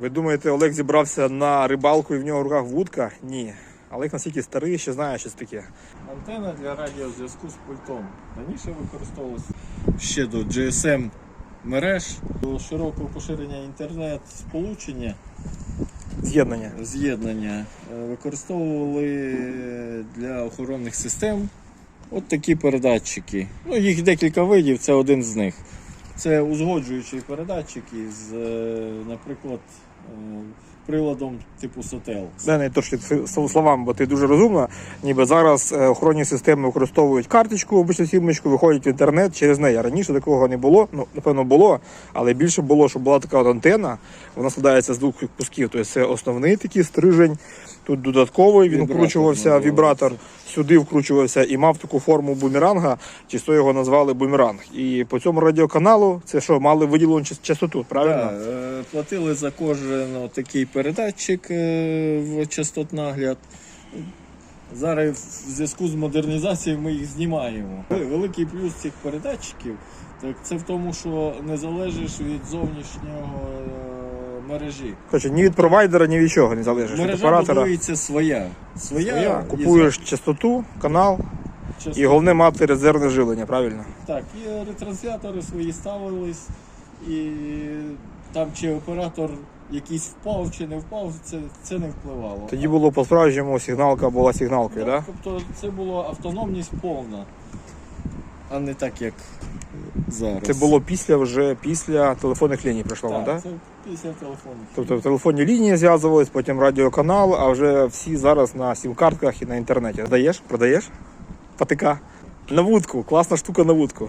Ви думаєте, Олег зібрався на рибалку і в нього в руках вудка? Ні. Олег настільки старий, що знає, що це таке. Антенна для радіозв'язку з пультом. Раніше використовувалася ще до GSM мереж, до широкого поширення інтернет-сполучення, З'єднання. з'єднання е, використовували для охоронних систем от такі передатчики. Ну, їх декілька видів, це один з них. Це узгоджуючі передатчики з, е, наприклад, е, приладом типу Sotel. Дай не то, що ти словам, бо ти дуже розумна. Ніби зараз е, охоронні системи використовують карточку, обичну сімочку, виходять в інтернет через неї. Раніше такого не було. Ну, напевно, було, але більше було, що була така от антенна. Вона складається з двох кусків. Тобто це основний такий стрижень. Тут додатковий він Вібратор вкручувався, називається. вібратор сюди вкручувався і мав таку форму бумеранга, чи що його назвали бумеранг. І по цьому радіоканалу це що, мали виділену частоту, правильно? Так, е, платили за кожен такий передатчик е, в частотнагляд. Зараз в зв'язку з модернізацією ми їх знімаємо. Великий плюс цих передатчиків так це в тому, що не залежиш від зовнішнього е, мережі. Коротше, ні від провайдера, ні від чого не залежиш. Від оператора. будується своя. Своя, Своя. і Купуєш частоту, канал, за- і головне мати резервне живлення, правильно? Так, і ретранслятори свої ставились, і там чи оператор якийсь впав чи не впав, це, це не впливало. Тоді було по-справжньому сигналка була сигналкою, Так, так? Тобто це була автономність повна, а не так, як зараз. Це було після вже після телефонних ліній прийшло вам, так, це після телефону. Тобто в телефонні лінії зв'язувались, потім радіоканал, а вже всі зараз на сім-картках і на інтернеті. Даєш? Продаєш? Патика. На вудку, класна штука на вудку.